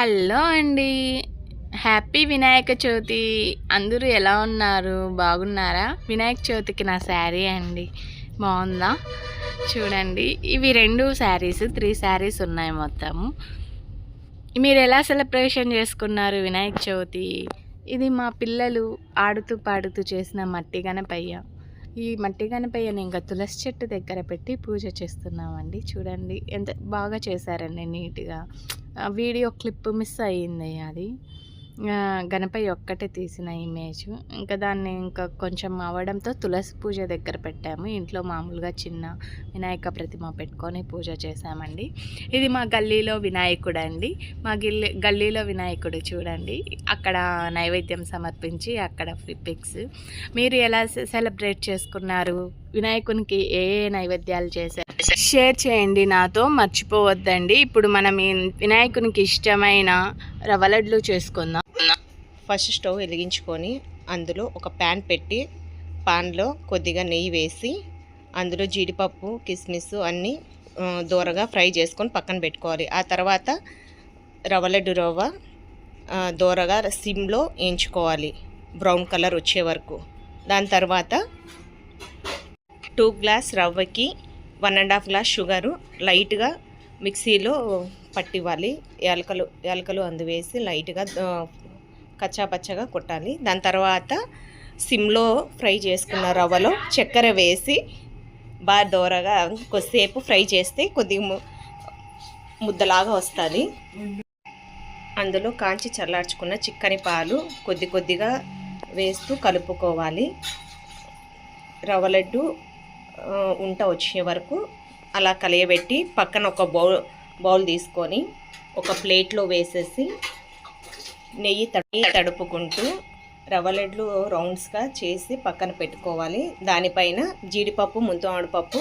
Hello అండి. Happy Vinayaka Chavithi. అందరూ ఎలా ఉన్నారు? బాగున్నారా? వినాయక చవితికి నా శారీ అండి. బాగుందా? చూడండి. ఇవి రెండు శారీస్ త్రీ శారీస్ ఉన్నాయి మొత్తము. మీరు ఎలా సెలబ్రేషన్ చేసుకున్నారు వినాయక చవితి? ఇది మా పిల్లలు ఆడుతూ పాడుతూ చేసిన మట్టి గణపయ్య. ఈ మట్టి గణపయ్యని ఇంకా తులసి చెట్టు దగ్గర పెట్టి పూజ చేస్తున్నామండి. చూడండి ఎంత బాగా చేశారండి నీట్గా. వీడియో క్లిప్ మిస్ అయ్యింది అది. గణపతి ఒక్కటే తీసిన ఇమేజ్. ఇంకా దాన్ని ఇంకా కొంచెం అవ్వడంతో తులసి పూజ దగ్గర పెట్టాము. ఇంట్లో మామూలుగా చిన్న వినాయక ప్రతిమ పెట్టుకొని పూజ చేశామండి. ఇది మా గల్లీలో వినాయకుడు అండి మా గిల్లి గల్లీలో వినాయకుడు చూడండి. అక్కడ నైవేద్యం సమర్పించి అక్కడ పిక్స్ మీరు ఎలా సె- సెలబ్రేట్ చేసుకున్నారు? వినాయకునికి ఏ ఏ నైవేద్యాలు చేశారు? షేర్ చేయండి నాతో మర్చిపోవద్దండి. ఇప్పుడు మనం వినాయకునికి ఇష్టమైన రవ్వ లడ్లు చేసుకుందాం. ఫస్ట్ స్టవ్ వెలిగించుకొని అందులో ఒక ప్యాన్ పెట్టి పాన్లో కొద్దిగా నెయ్యి వేసి అందులో జీడిపప్పు కిస్మిస్ అన్నీ దూరగా దోరగా ఫ్రై చేసుకొని పక్కన పెట్టుకోవాలి. ఆ తర్వాత రవ్వ లడ్డు రవ్వ దూరగా దోరగా సిమ్లో వేయించుకోవాలి. బ్రౌన్ కలర్ వచ్చే వరకు. దాని తర్వాత two glass రవ్వకి one and half glass sugar లైట్గా మిక్సీలో పట్టివ్వాలి. యాలకలు యాలకలు అందువేసి లైట్గా కచ్చాపచ్చగా కచ్చా పచ్చగా కొట్టాలి. దాని తర్వాత సిమ్లో ఫ్రై చేసుకున్న రవ్వలో చక్కెర వేసి బాగా దోరగా కొద్దిసేపు ఫ్రై చేస్తే కొద్దిగా ముద్దలాగా వస్తుంది. అందులో కాంచి చల్లార్చుకున్న చిక్కని పాలు కొద్ది కొద్దిగా వేస్తూ కలుపుకోవాలి. రవ్వ లడ్డు ఉంట వచ్చే వరకు అలా కలియబెట్టి పక్కన ఒక బౌల్ బౌల్ తీసుకొని ఒక ప్లేట్లో వేసేసి నెయ్యి తడి తడుపుకుంటూ రవ్వ లడ్లు రౌండ్స్గా చేసి పక్కన పెట్టుకోవాలి. దానిపైన జీడిపప్పు ముంతమడిపప్పు